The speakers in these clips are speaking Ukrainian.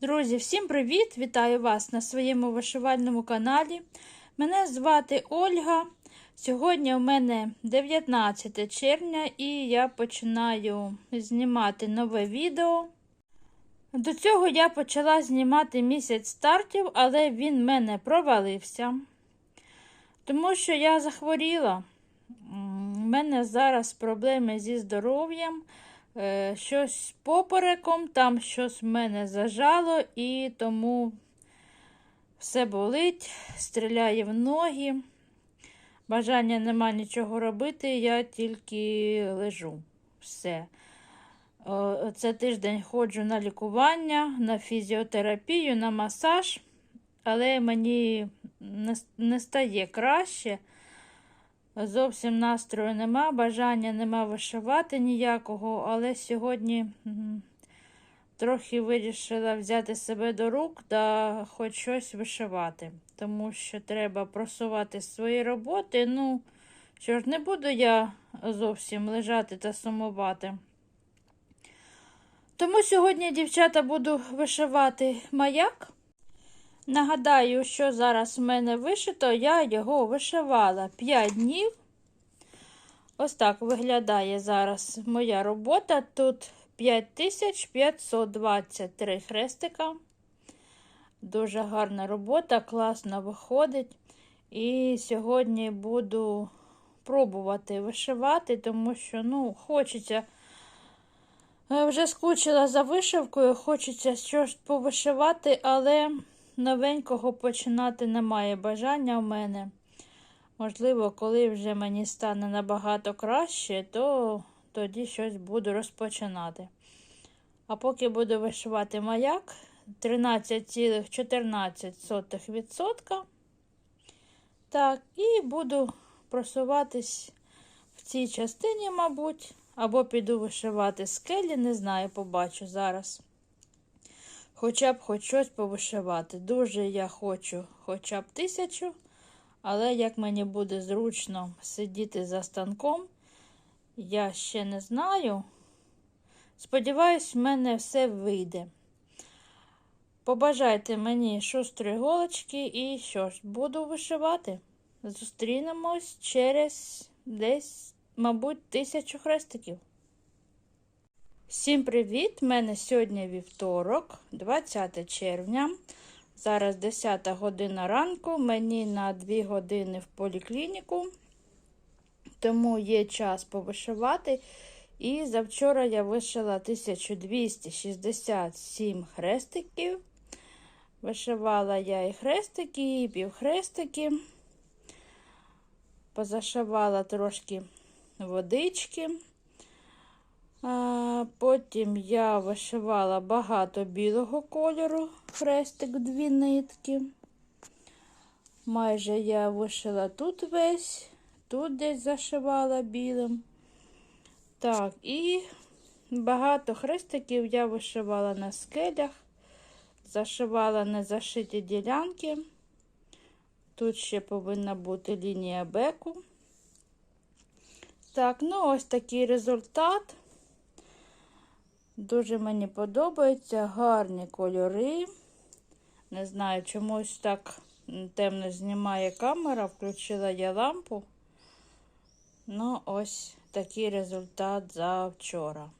Друзі, всім привіт! Вітаю вас на своєму вишивальному каналі. Мене звати Ольга. Сьогодні у мене 19 червня і я починаю знімати нове відео. До цього я почала знімати місяць стартів, але він в мене провалився, тому що я захворіла. У мене зараз проблеми зі здоров'ям. Е, щось попереком, там щось мене зажало, і тому все болить, стріляє в ноги. Бажання нема нічого робити, я тільки лежу. Все. Це тиждень ходжу на лікування, на фізіотерапію, на масаж, але мені не стає краще. Зовсім настрою нема, бажання нема вишивати ніякого, але сьогодні трохи вирішила взяти себе до рук та хоч щось вишивати, тому що треба просувати свої роботи. Ну, що ж, не буду я зовсім лежати та сумувати. Тому сьогодні, дівчата, буду вишивати маяк. Нагадаю, що зараз в мене вишито, я його вишивала 5 днів. Ось так виглядає зараз моя робота. Тут 5523 хрестика. Дуже гарна робота, класно виходить. І сьогодні буду пробувати вишивати, тому що, ну, хочеться. Вже скучила за вишивкою, хочеться щось повишивати, але новенького починати немає бажання в мене. Можливо, коли вже мені стане набагато краще, то тоді щось буду розпочинати. А поки буду вишивати маяк 13,14%. Так, і буду просуватись в цій частині, мабуть, або піду вишивати скелі, не знаю, побачу зараз хоча б хоч щось повишивати. Дуже я хочу хоча б тисячу, але як мені буде зручно сидіти за станком, я ще не знаю. Сподіваюсь, в мене все вийде. Побажайте мені шустрої голочки і що ж, буду вишивати. Зустрінемось через десь, мабуть, тисячу хрестиків. Всім привіт! У мене сьогодні вівторок, 20 червня. Зараз 10 година ранку. Мені на 2 години в поліклініку, тому є час повишивати. І завчора я вишила 1267 хрестиків. Вишивала я і хрестики, і півхрестики. Позашивала трошки водички. Потім я вишивала багато білого кольору, хрестик дві нитки. Майже я вишила тут весь, тут десь зашивала білим. Так, і багато хрестиків я вишивала на скелях, зашивала незашиті ділянки. Тут ще повинна бути лінія беку. Так, ну ось такий результат. Дуже мені подобаються гарні кольори. Не знаю, чомусь так темно знімає камера, включила я лампу. Ну, ось такий результат за вчора.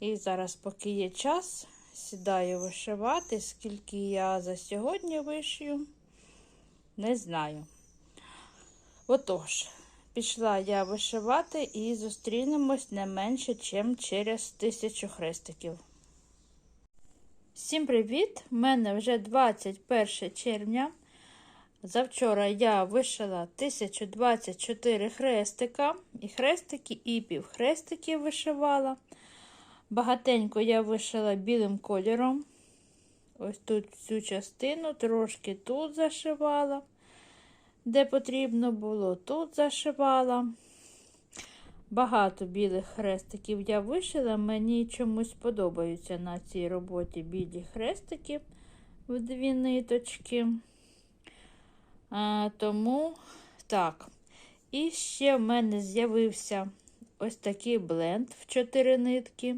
І зараз, поки є час, сідаю вишивати, скільки я за сьогодні вишию, не знаю. Отож, Пішла я вишивати і зустрінемось не менше, ніж через тисячу хрестиків. Всім привіт! У мене вже 21 червня. Завчора я вишила 1024 хрестика, і хрестики, і півхрестики вишивала. Багатенько я вишила білим кольором. Ось тут цю частину, трошки тут зашивала де потрібно було, тут зашивала. Багато білих хрестиків я вишила, мені чомусь подобаються на цій роботі білі хрестики в дві ниточки. А, Тому так. І ще в мене з'явився ось такий бленд в чотири нитки.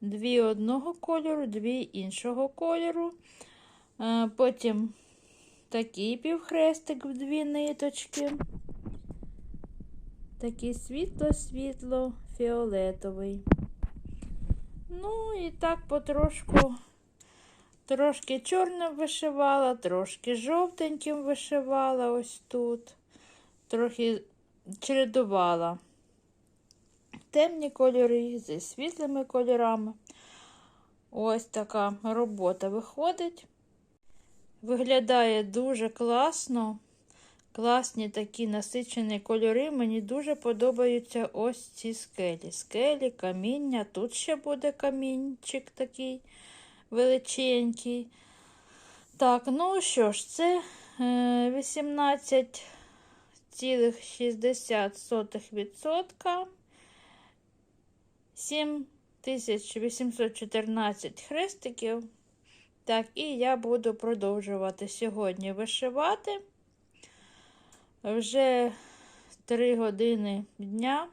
дві одного кольору, дві іншого кольору. Потім такий півхрестик в дві ниточки. Такий світло-світло фіолетовий. Ну і так потрошку, трошки чорним вишивала, трошки жовтеньким вишивала ось тут. Трохи чередувала темні кольори зі світлими кольорами. Ось така робота виходить. Виглядає дуже класно. Класні такі насичені кольори. Мені дуже подобаються ось ці скелі. Скелі, каміння. Тут ще буде камінчик такий величенький. Так, ну що ж, це 18,60%. 7814 хрестиків. Так, і я буду продовжувати сьогодні вишивати. Вже 3 години дня.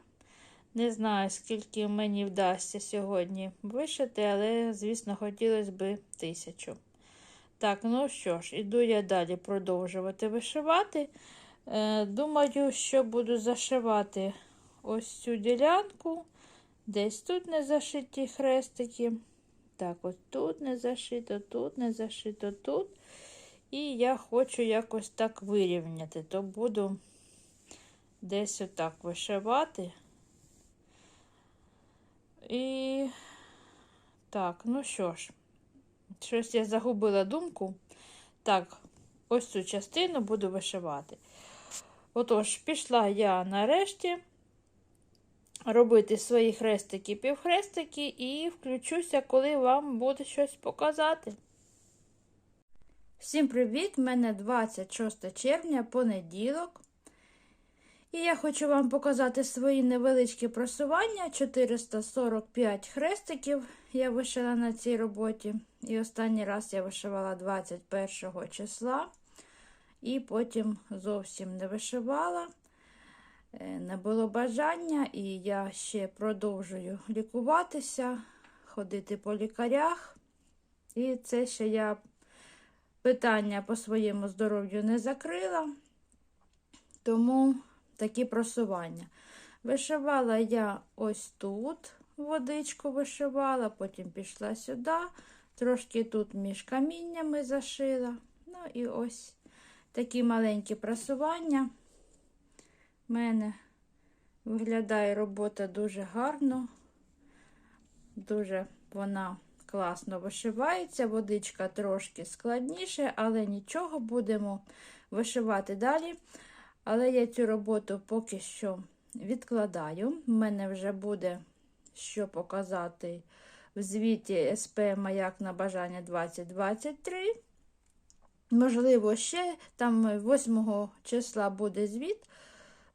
Не знаю, скільки мені вдасться сьогодні вишити, але, звісно, хотілося б тисячу. Так, ну що ж, іду я далі продовжувати вишивати. Е, Думаю, що буду зашивати ось цю ділянку. Десь тут не зашиті хрестики. Так, ось тут не зашито, тут не зашито, тут. І я хочу якось так вирівняти, то буду десь отак вишивати. І так, ну що ж, щось я загубила думку. Так, ось цю частину буду вишивати. Отож, пішла я нарешті робити свої хрестики, півхрестики, і включуся, коли вам буде щось показати. Всім привіт! Мене 26 червня, понеділок. І я хочу вам показати свої невеличкі просування. 445 хрестиків я вишила на цій роботі. І останній раз я вишивала 21 числа, і потім зовсім не вишивала. Е, не було бажання, і я ще продовжую лікуватися, ходити по лікарях. І це ще я питання по своєму здоров'ю не закрила, тому такі просування. Вишивала я ось тут, водичку вишивала, потім пішла сюди, трошки тут між каміннями зашила. Ну і ось такі маленькі просування. У мене виглядає робота дуже гарно, дуже вона класно вишивається, водичка трошки складніше, але нічого, будемо вишивати далі. Але я цю роботу поки що відкладаю. У мене вже буде що показати в звіті СП Маяк на бажання 2023. Можливо, ще там 8 числа буде звіт.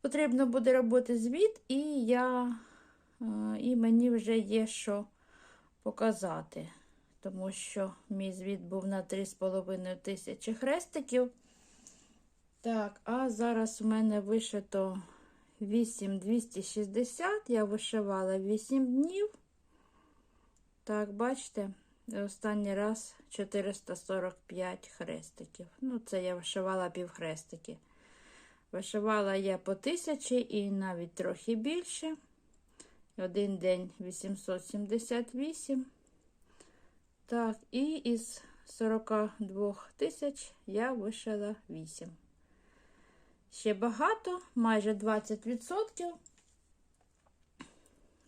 Потрібно буде робити звіт, і я, е, і мені вже є що показати, тому що мій звіт був на 3,5 тисячі хрестиків. Так, а зараз у мене вишито 8260, я вишивала 8 днів. Так, бачите, останній раз 445 хрестиків. Ну, це я вишивала півхрестики. Вишивала я по тисячі і навіть трохи більше. Один день 878. Так, і із 42 тисяч я вишила 8. Ще багато, майже 20%.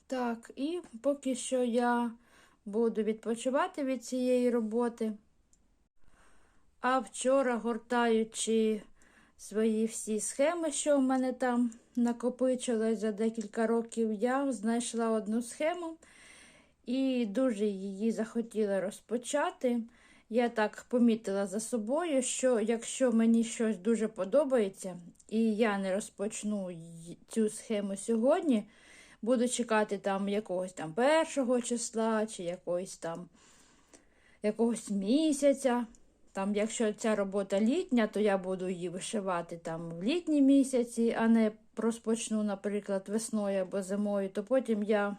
Так, і поки що я буду відпочивати від цієї роботи. А вчора, гортаючи свої всі схеми, що в мене там накопичилось за декілька років, я знайшла одну схему і дуже її захотіла розпочати. Я так помітила за собою, що якщо мені щось дуже подобається, і я не розпочну цю схему сьогодні, буду чекати там якогось там першого числа чи якогось там якогось місяця. Там, Якщо ця робота літня, то я буду її вишивати там в літні місяці, а не розпочну, наприклад, весною або зимою, то потім я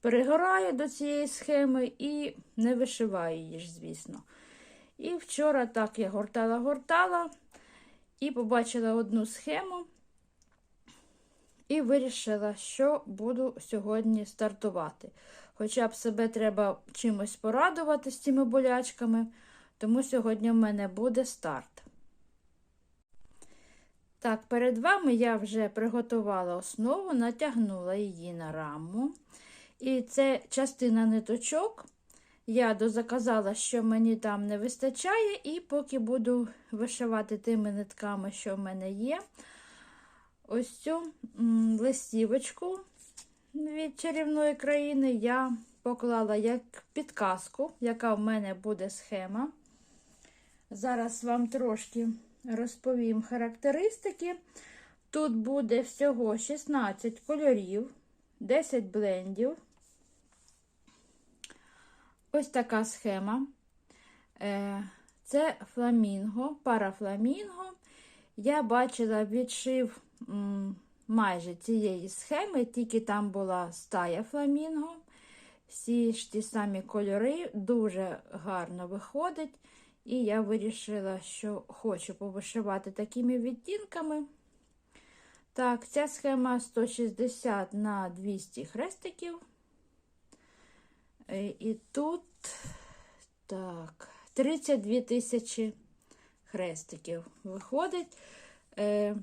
перегораю до цієї схеми і не вишиваю її ж, звісно. І вчора так я гортала-гортала і побачила одну схему. І вирішила, що буду сьогодні стартувати. Хоча б себе треба чимось порадувати з цими болячками, тому сьогодні в мене буде старт. Так, перед вами я вже приготувала основу, натягнула її на раму. І це частина ниточок. Я дозаказала, що мені там не вистачає, і поки буду вишивати тими нитками, що в мене є, ось цю листівочку від чарівної країни я поклала як підказку, яка в мене буде схема. Зараз вам трошки розповім характеристики. Тут буде всього 16 кольорів, 10 блендів. Ось така схема. Е, Це фламінго, пара фламінго. Я бачила відшив майже цієї схеми, тільки там була стая фламінго. Всі ж ті самі кольори дуже гарно виходить. І я вирішила, що хочу повишивати такими відтінками. Так, ця схема 160 на 200 хрестиків. Е, І тут так, 32 тисячі хрестиків виходить. Е,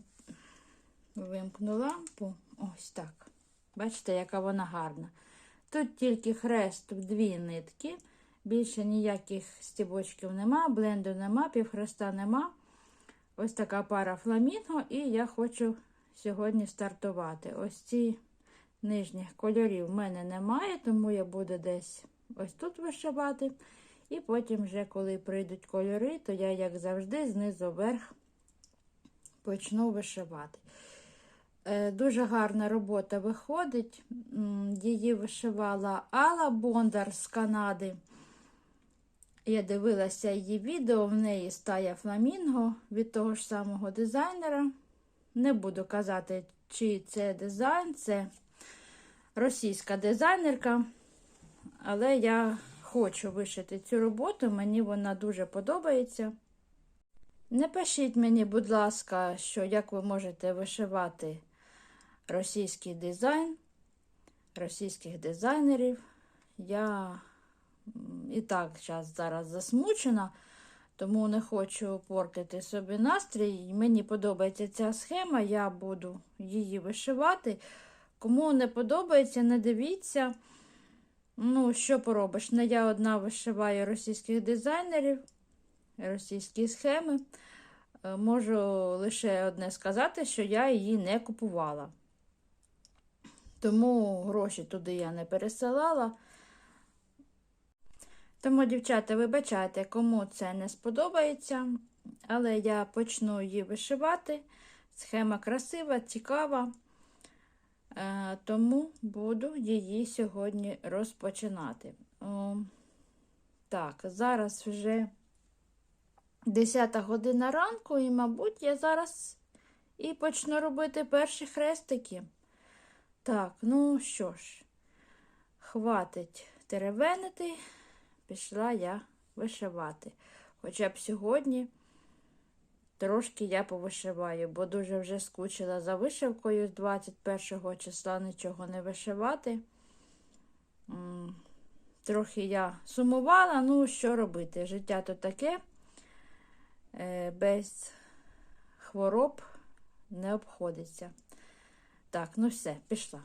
Вимкну лампу. Ось так. Бачите, яка вона гарна. Тут тільки хрест в дві нитки. Більше ніяких стібочків нема, бленду нема, півхреста нема. Ось така пара фламінго, і я хочу сьогодні стартувати. Ось ці нижніх кольорів в мене немає, тому я буду десь ось тут вишивати. І потім, вже, коли прийдуть кольори, то я, як завжди, знизу вверх почну вишивати. Е, Дуже гарна робота виходить. Її вишивала Алла Бондар з Канади. Я дивилася її відео, в неї стає фламінго від того ж самого дизайнера. Не буду казати, чи це дизайн, це російська дизайнерка. Але я хочу вишити цю роботу, мені вона дуже подобається. Не пишіть мені, будь ласка, що як ви можете вишивати російський дизайн, російських дизайнерів. Я і так зараз зараз засмучена, тому не хочу портити собі настрій. Мені подобається ця схема, я буду її вишивати. Кому не подобається, не дивіться. Ну, що поробиш? Не я одна вишиваю російських дизайнерів, російські схеми. Е, можу лише одне сказати, що я її не купувала. Тому гроші туди я не пересилала. Тому, дівчата, вибачайте, кому це не сподобається, але я почну її вишивати. Схема красива, цікава, е, тому буду її сьогодні розпочинати. Так, зараз вже 10 година ранку, і, мабуть, я зараз і почну робити перші хрестики. Так, ну що ж, хватить теревенити пішла я вишивати. Хоча б сьогодні трошки я повишиваю, бо дуже вже скучила за вишивкою з 21 числа нічого не вишивати. Трохи я сумувала, ну, що робити? Життя то таке, е, без хвороб не обходиться. Так, ну все, пішла.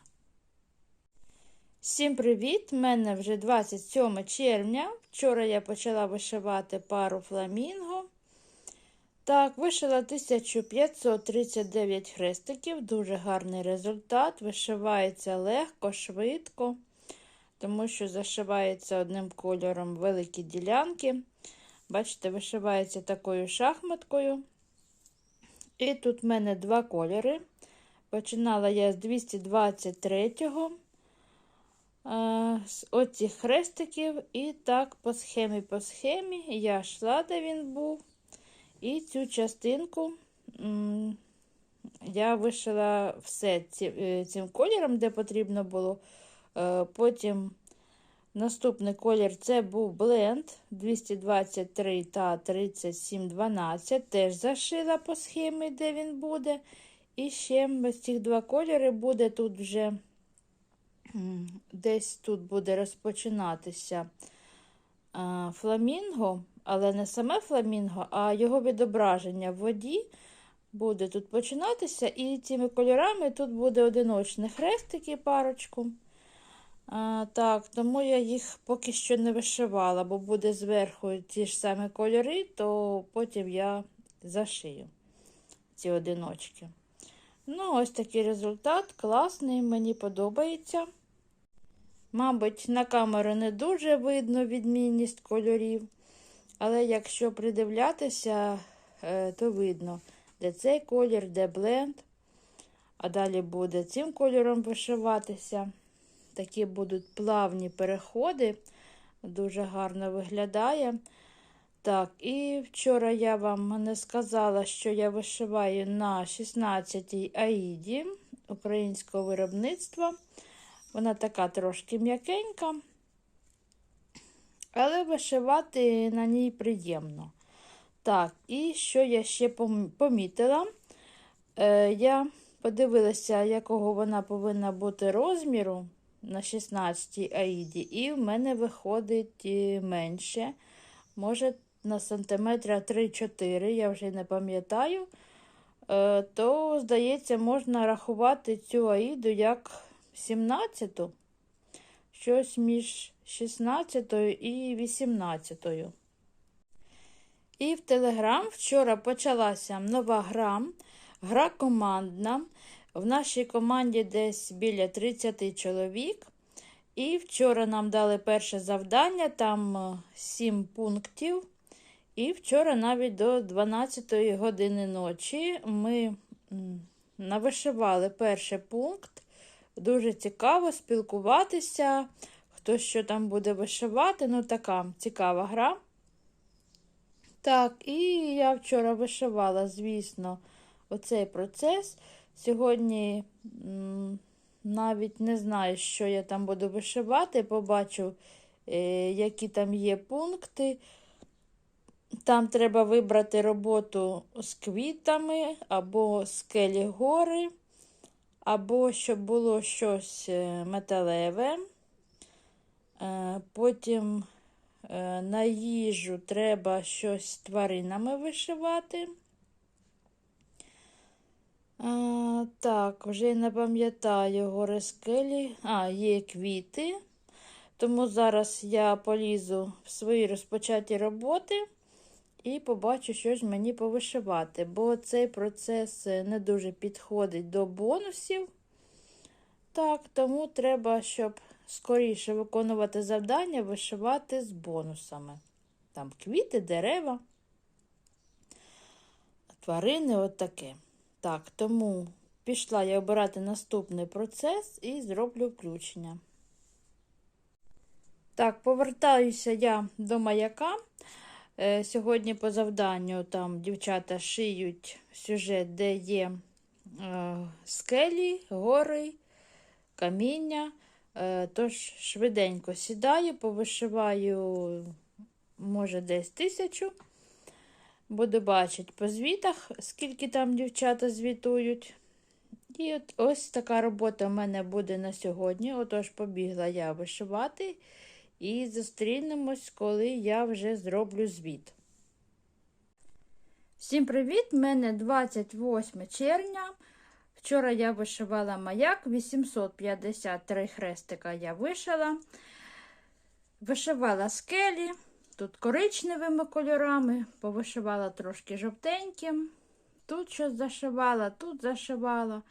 Всім привіт! У мене вже 27 червня. Вчора я почала вишивати пару фламінго. Так, вишила 1539 хрестиків, дуже гарний результат. Вишивається легко, швидко, тому що зашивається одним кольором великі ділянки. Бачите, вишивається такою шахматкою. І тут в мене два кольори. Починала я з 223-го з оцих хрестиків, і так по схемі по схемі я йшла, де він був. І цю частинку я вишила все е, цим кольором, де потрібно було Е, Потім наступний колір це був бленд 223 та 3712. Теж зашила по схемі, де він буде. І ще ось цих два кольори буде тут вже десь тут буде розпочинатися фламінго, але не саме фламінго, а його відображення в воді буде тут починатися. І цими кольорами тут буде одиночний хрестики парочку. А, так, тому я їх поки що не вишивала, бо буде зверху ті ж самі кольори, то потім я зашию ці одиночки. Ну, ось такий результат. Класний, мені подобається. Мабуть, на камеру не дуже видно відмінність кольорів, але якщо придивлятися, е, то видно, де цей колір, де бленд. А далі буде цим кольором вишиватися. Такі будуть плавні переходи, дуже гарно виглядає. Так, і вчора я вам не сказала, що я вишиваю на 16-й аїді українського виробництва. Вона така трошки м'якенька, але вишивати на ній приємно. Так, і що я ще помітила? Е, Я подивилася, якого вона повинна бути розміру на 16-й аїді, і в мене виходить менше. Може, на сантиметра 3-4, я вже не пам'ятаю, е, то, здається, можна рахувати цю аїду як 17-ту, щось між 16 і 18. І в Телеграм вчора почалася нова гра, гра командна. В нашій команді десь біля 30 чоловік. І вчора нам дали перше завдання, там 7 пунктів. І вчора навіть до 12 години ночі ми навишивали перший пункт. Дуже цікаво спілкуватися, хто що там буде вишивати. Ну, така цікава гра. Так, і я вчора вишивала, звісно, оцей процес. Сьогодні навіть не знаю, що я там буду вишивати. Побачу, е які там є пункти. Там треба вибрати роботу з квітами, або скелі гори, або щоб було щось е, металеве. Е, потім е, на їжу треба щось тваринами вишивати. А, Так, вже не пам'ятаю гори скелі. А, є квіти. Тому зараз я полізу в свої розпочаті роботи і побачу, що ж мені повишивати, бо цей процес не дуже підходить до бонусів. Так, тому треба, щоб скоріше виконувати завдання, вишивати з бонусами. Там квіти, дерева, тварини от. Так, тому пішла я обирати наступний процес і зроблю включення. Так, повертаюся я до маяка. Е, сьогодні по завданню там дівчата шиють сюжет, де є е, скелі, гори, каміння. Е, тож швиденько сідаю, повишиваю, може, десь тисячу. Буду бачити по звітах, скільки там дівчата звітують. І от ось така робота в мене буде на сьогодні. Отож, побігла я вишивати. І зустрінемось, коли я вже зроблю звіт. Всім привіт! У мене 28 червня. Вчора я вишивала маяк, 853 хрестика я вишила. Вишивала скелі. Тут коричневими кольорами, повишивала трошки жовтеньким. Тут щось зашивала, тут зашивала.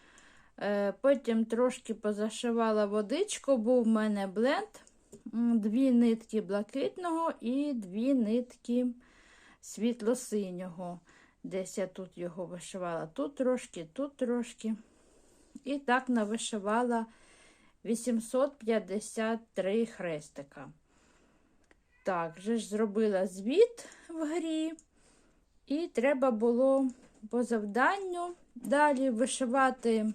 Е, потім трошки позашивала водичку, був в мене бленд. Дві нитки блакитного і дві нитки світло-синього. Десь я тут його вишивала, тут трошки, тут трошки. І так навишивала 853 хрестика. Так, вже ж зробила звіт в грі, і треба було по завданню далі вишивати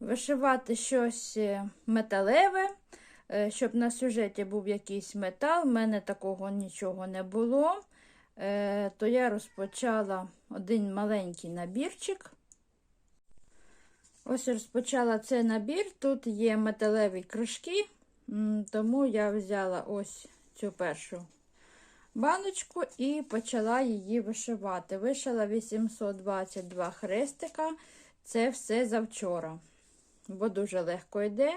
вишивати щось е, металеве, щоб на сюжеті був якийсь метал. У мене такого нічого не було. Е, То я розпочала один маленький набірчик. Ось розпочала цей набір. Тут є металеві кришки, тому я взяла ось цю першу баночку і почала її вишивати. Вишила 822 хрестика. Це все завчора, бо дуже легко йде.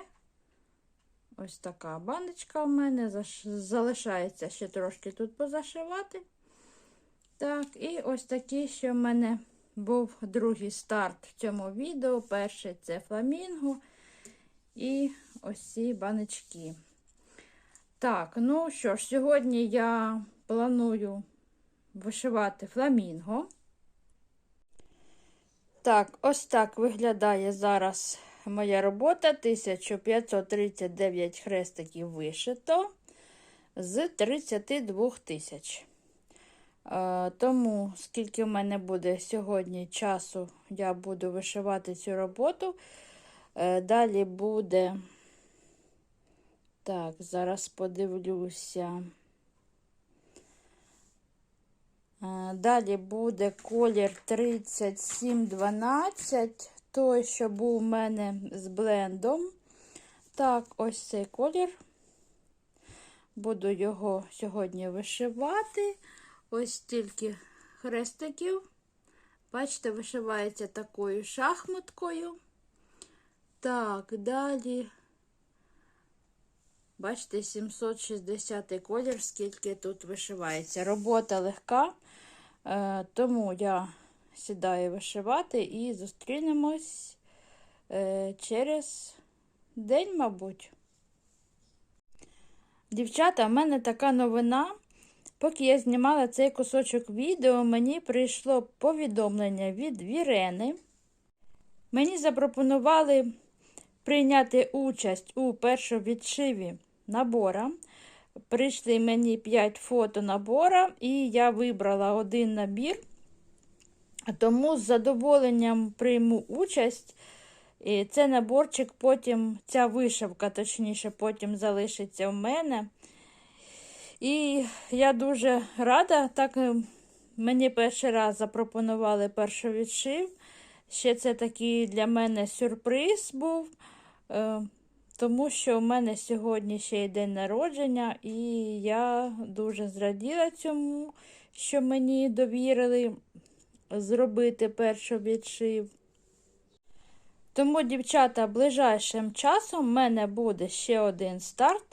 Ось така баночка в мене. Залишається ще трошки тут позашивати. Так, і ось такий ще в мене був другий старт в цьому відео. Перший це фламінго. І ось ці баночки. Так, ну що ж, сьогодні я планую вишивати фламінго. Так, ось так виглядає зараз моя робота. 1539 хрестиків вишито з 32 тисяч. Е, Тому, скільки в мене буде сьогодні часу, я буду вишивати цю роботу. Е, Далі буде. Так, зараз подивлюся. Е, Далі буде колір 3712, той, що був у мене з блендом. Так, ось цей колір. Буду його сьогодні вишивати. Ось стільки хрестиків. Бачите, вишивається такою шахматкою. Так, далі. Бачите, 760 колір, скільки тут вишивається. Робота легка, е, тому я сідаю вишивати і зустрінемось е, через день, мабуть. Дівчата, в мене така новина. Поки я знімала цей кусочок відео, мені прийшло повідомлення від Вірени. Мені запропонували прийняти участь у першовідшиві набора. Прийшли мені 5 фото набора, і я вибрала один набір. Тому з задоволенням прийму участь. І це наборчик, потім, ця вишивка, точніше, потім залишиться в мене. І я дуже рада, так е, мені перший раз запропонували першовідшив. Ще це такий для мене сюрприз був, е, тому що в мене сьогодні ще й день народження, і я дуже зраділа цьому, що мені довірили зробити першовідшив. Тому, дівчата, ближайшим часом в мене буде ще один старт,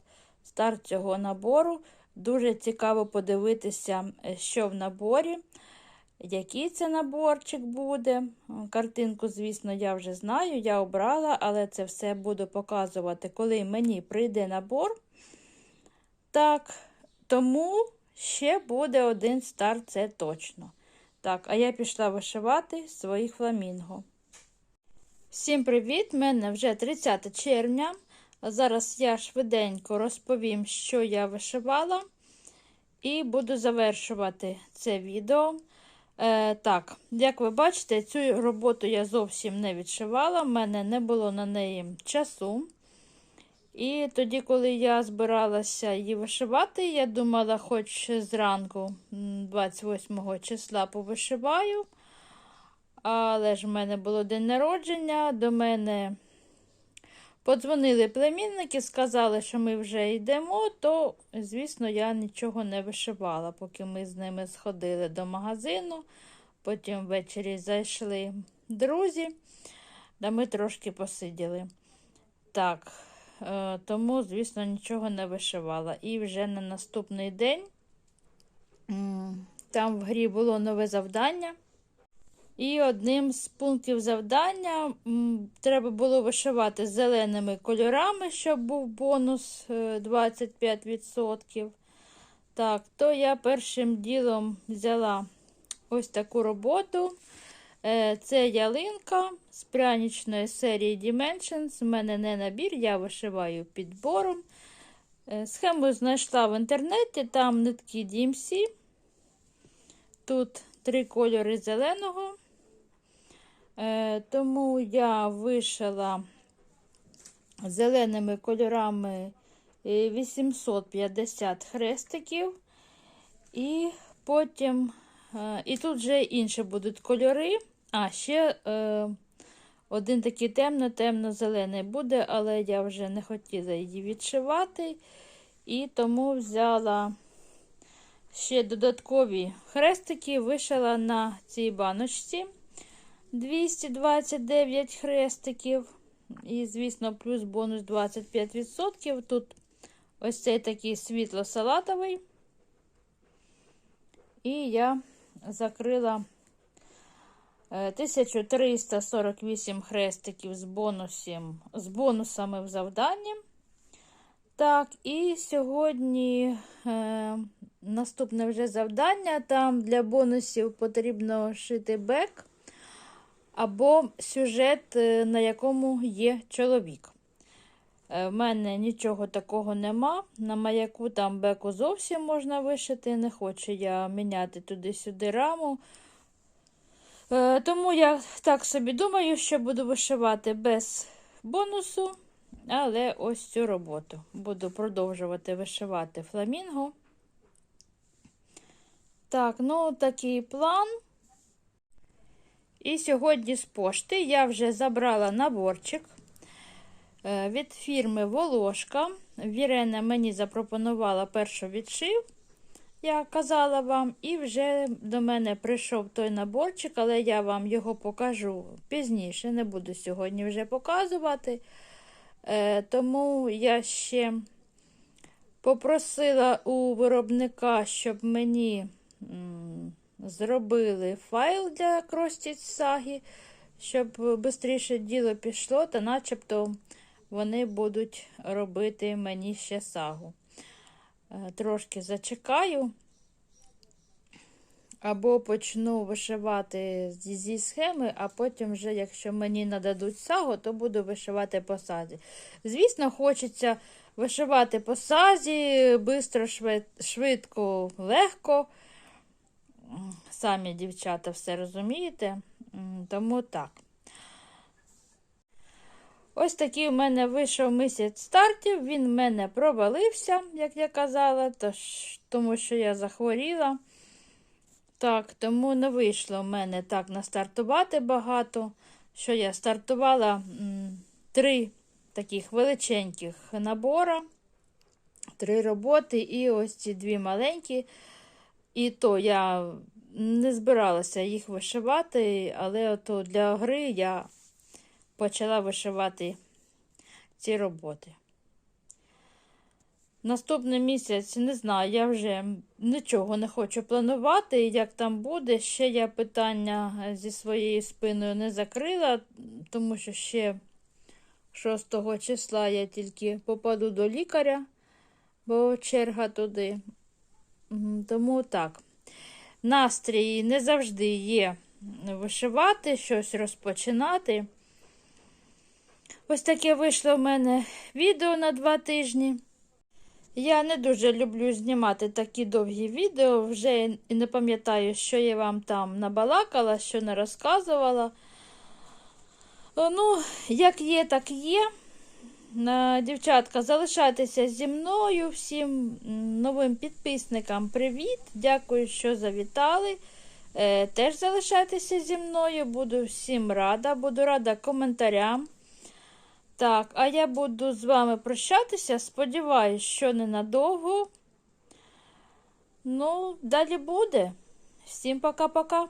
старт цього набору. Дуже цікаво подивитися, що в наборі, який це наборчик буде. Картинку, звісно, я вже знаю, я обрала, але це все буду показувати, коли мені прийде набор. Так, тому ще буде один старт, це точно. Так, а я пішла вишивати своїх фламінго. Всім привіт! У мене вже 30 червня. Зараз я швиденько розповім, що я вишивала, і буду завершувати це відео. Е, Так, як ви бачите, цю роботу я зовсім не відшивала, в мене не було на неї часу. І тоді, коли я збиралася її вишивати, я думала, хоч зранку, 28 числа, повишиваю. Але ж в мене було день народження, до мене подзвонили племінники, сказали, що ми вже йдемо, то, звісно, я нічого не вишивала, поки ми з ними сходили до магазину. Потім ввечері зайшли друзі, да ми трошки посиділи. Так, тому, звісно, нічого не вишивала. І вже на наступний день там в грі було нове завдання. І одним з пунктів завдання треба було вишивати зеленими кольорами, щоб був бонус е, 25%. Так, то я першим ділом взяла ось таку роботу. Е, Це ялинка з прянічної серії Dimensions. У мене не набір, я вишиваю підбором. Е, Схему знайшла в інтернеті, там нитки DMC. Тут три кольори зеленого. Е, Тому я вишила зеленими кольорами е, 850 хрестиків. І потім, і тут вже інші будуть кольори. А, ще е, один такий темно-темно-зелений буде, але я вже не хотіла її відшивати. І тому взяла ще додаткові хрестики, вишила на цій баночці 229 хрестиків. І, звісно, плюс бонус 25%. Тут ось цей такий світло-салатовий. І я закрила 1348 хрестиків з, бонусом, з бонусами в завданні. Так, і сьогодні е, наступне вже завдання. Там для бонусів потрібно шити бек або сюжет, е, на якому є чоловік. Е, В мене нічого такого нема. На маяку там беку зовсім можна вишити. Не хочу я міняти туди-сюди раму. Е, Тому я так собі думаю, що буду вишивати без бонусу. Але ось цю роботу буду продовжувати вишивати фламінго. Так, ну такий план. І сьогодні з пошти я вже забрала наборчик е, від фірми Волошка. Вірена мені запропонувала першу відшив, я казала вам, і вже до мене прийшов той наборчик, але я вам його покажу пізніше. Не буду сьогодні вже показувати. Е, Тому я ще попросила у виробника, щоб мені зробили файл для Кростіць Саги, щоб швидше діло пішло, та начебто вони будуть робити мені ще сагу. Е, Трошки зачекаю. Або почну вишивати зі, схеми, а потім, вже, якщо мені нададуть сагу, то буду вишивати по сазі. Звісно, хочеться вишивати по сазі, бистро, швид- швидко, легко. Самі дівчата все розумієте, тому так. Ось такий у мене вийшов місяць стартів. Він в мене провалився, як я казала, тож, тому що я захворіла. Так, тому не вийшло в мене так настартувати багато. Що я стартувала м, три таких величеньких набора, три роботи і ось ці дві маленькі. І то я не збиралася їх вишивати, але ото для гри я почала вишивати ці роботи. Наступний місяць, не знаю, я вже нічого не хочу планувати, як там буде. Ще я питання зі своєю спиною не закрила, тому що ще 6 числа я тільки попаду до лікаря, бо черга туди. Тому так. Настрій не завжди є вишивати, щось розпочинати. Ось таке вийшло в мене відео на два тижні. Я не дуже люблю знімати такі довгі відео, вже і не пам'ятаю, що я вам там набалакала, що не розказувала. Ну, як є, так є. Дівчатка, залишайтеся зі мною. Всім новим підписникам привіт. Дякую, що завітали. Е, теж залишайтеся зі мною. Буду всім рада, буду рада коментарям. Так, а я буду з вами прощатися. Сподіваюсь, що ненадовго. Ну, далі буде. Всім пока-пока.